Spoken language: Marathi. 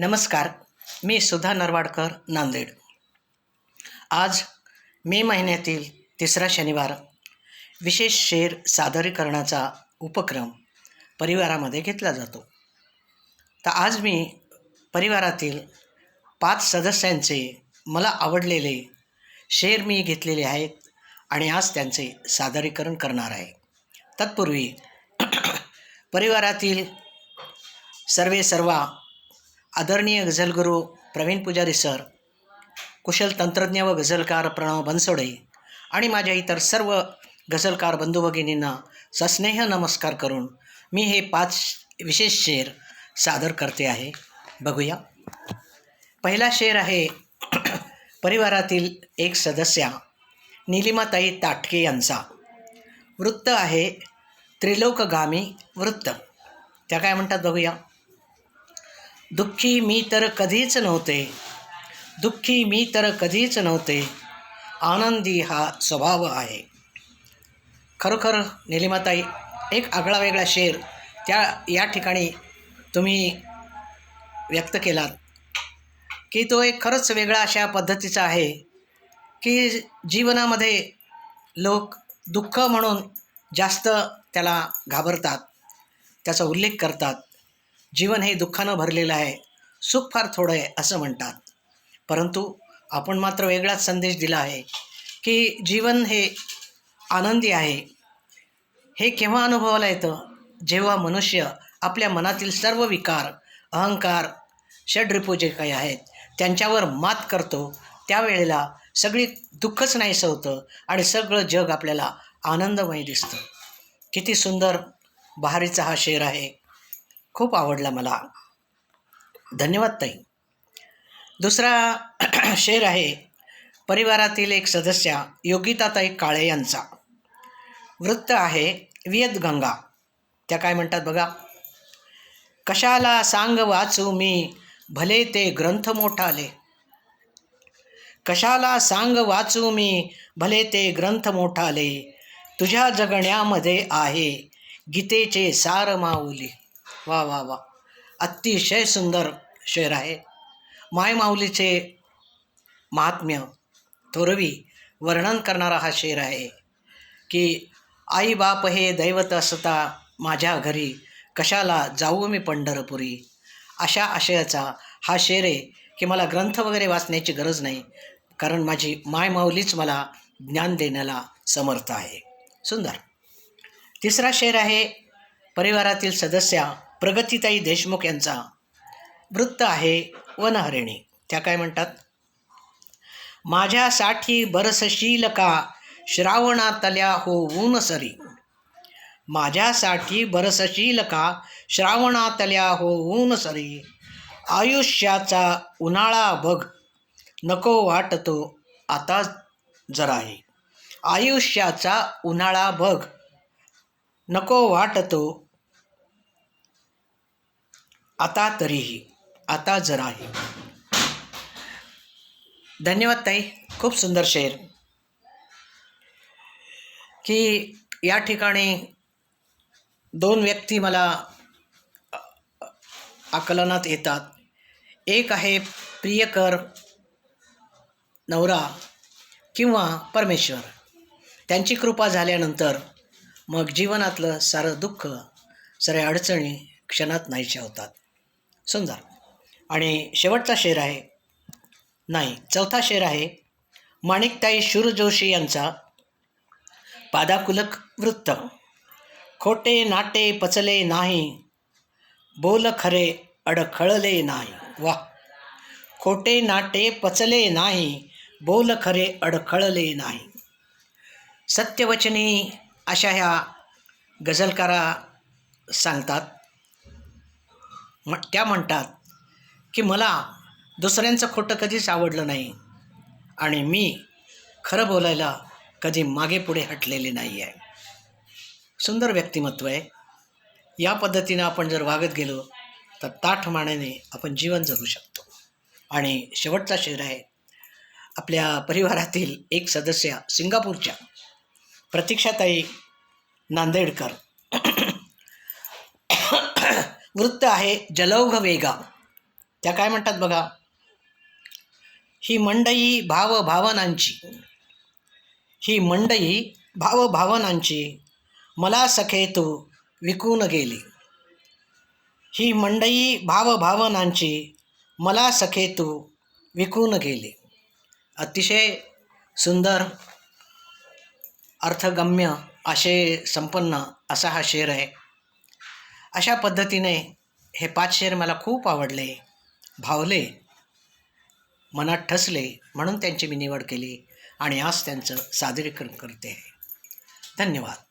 नमस्कार मी सुधा नरवाडकर नांदेड. आज मे महिन्यातील तिसरा शनिवार विशेष शेर सादरीकरणाचा उपक्रम परिवारामध्ये घेतला जातो. तर आज मी परिवारातील पाच सदस्यांचे मला आवडलेले शेर मी घेतलेले आहेत आणि आज त्यांचे सादरीकरण करणार आहे. तत्पूर्वी परिवारातील सर्वे सर्वा आदरणीय गझलगुरू प्रवीण पुजारी सर कुशल तंत्रज्ञ व गझलकार प्रणव बनसोडे आणि माझ्या इतर सर्व गझलकार बंधू भगिनींना सस्नेह नमस्कार करून मी हे पाच विशेष शेर सादर करते आहे. बघूया. पहिला शेर आहे परिवारातील एक सदस्या निलिमाताई ताटके यांचा. वृत्त आहे त्रिलोकगामी वृत्त. त्या काय म्हणतात बघूया? दुःखी मी तर कधीच नव्हते. दुःखी मी तर कधीच नव्हते. आनंदी हा स्वभाव आहे. खरोखर निलिमाताई एक आगळा वेगळा शेर त्या या ठिकाणी तुम्ही व्यक्त केलात. की तो एक खरंच वेगळा अशा पद्धतीचा आहे की जीवनामध्ये लोक दुःख म्हणून जास्त त्याला घाबरतात त्याचा उल्लेख करतात. जीवन हे दुःखानं भरलेलं आहे सुख फार थोडं आहे असं म्हणतात. परंतु आपण मात्र वेगळाच संदेश दिला आहे की जीवन हे आनंदी आहे. हे केव्हा अनुभवाला येतं? जेव्हा मनुष्य आपल्या मनातील सर्व विकार अहंकार षड्रिपू जे काही आहेत त्यांच्यावर मात करतो त्यावेळेला सगळी दुःखच नाहीसं होतं आणि सगळं जग आपल्याला आनंदमय दिसतं. किती सुंदर बहारीचा हा शेर आहे. खूप आवडला मला. धन्यवाद ताई. दुसरा शेर आहे परिवारातील एक सदस्या योगिताताई काळे यांचा. वृत्त आहे वियतगंगा त्या काय म्हणतात बघा? कशाला सांग वाचू मी भले ते ग्रंथ मोठाले. कशाला सांग वाचू मी भले ते ग्रंथ मोठाले. तुझ्या जगण्यामध्ये आहे गीतेचे सार माऊली. वा वा वा. अतिशय सुंदर शेर आहे. मायमाऊलीचे महात्म्य थोरवी वर्णन करणारा हा शेर आहे की आई बाप हे दैवत असता माझ्या घरी कशाला जाऊ मी पंढरपुरी? अशा आशयाचा हा शेर आहे की मला ग्रंथ वगैरे वाचण्याची गरज नाही कारण माझी मायमाऊलीच मला ज्ञान देण्याला समर्थ आहे. सुंदर. तिसरा शेर आहे परिवारातील सदस्या प्रगतीताई देशमुख यांचा वृत्त आहे वनहरिणी. त्या काय म्हणतात? माझ्यासाठी बरसशील का श्रावणातल्या होऊन सरी? माझ्यासाठी बरसशील का श्रावणातल्या होऊन सरी? आयुष्याचा उन्हाळा बघ नको वाटतो आता जराही. आयुष्याचा उन्हाळा बघ नको वाटतो आता तरीही आता जराही. धन्यवाद ताई खूप सुंदर शेर. की या ठिकाणी दोन व्यक्ती मला आकलनात येतात. एक आहे प्रियकर नवरा किंवा परमेश्वर. त्यांची कृपा झाल्यानंतर मग जीवनातलं सारं दुःख साऱ्या अडचणी क्षणात नाहीशा होतात. समजा. आणि शेवटचा शेर आहे. नाही चौथा शेर आहे. माणिकताई शूर जोशी यांचा पादाकुलक वृत्त. खोटे नाटे पचले नाही. बोल खरे अडखळले नाही. वा खोटे नाटे पचले नाही. बोल खरे अडखळले नाही. सत्यवचनी अशा ह्या गझलकारा सांगतात. म त्या म्हणतात की मला दुसऱ्यांचं खोटं कधीच आवडलं नाही. आणि मी खरं बोलायला कधी मागे पुढे हटलेले नाही आहे सुंदर व्यक्तिमत्व आहे. या पद्धतीनं आपण जर वागत गेलो तर ताठ आपण जीवन जगू शकतो. आणि शेवटचा शेर आहे आपल्या परिवारातील एक सदस्य सिंगापूरच्या प्रतीक्षाताई नांदेडकर. वृत्त आहे जलौघ वेगा. त्या काय म्हणतात बघा? ही मंडई भावभावनांची. ही मंडई भावभावनांची मला सखे तू विकून गेली. ही मंडई भावभावनांची मला सखे तू विकून गेली. अतिशय सुंदर अर्थगम्य असे संपन्न असा हा शेर आहे. अशा पद्धतीने हे पाच शेर मला खूप आवडले भावले मनात ठसले म्हणून त्यांची मी निवड केली आणि आज त्यांचं सादरीकरण करते. आहे धन्यवाद.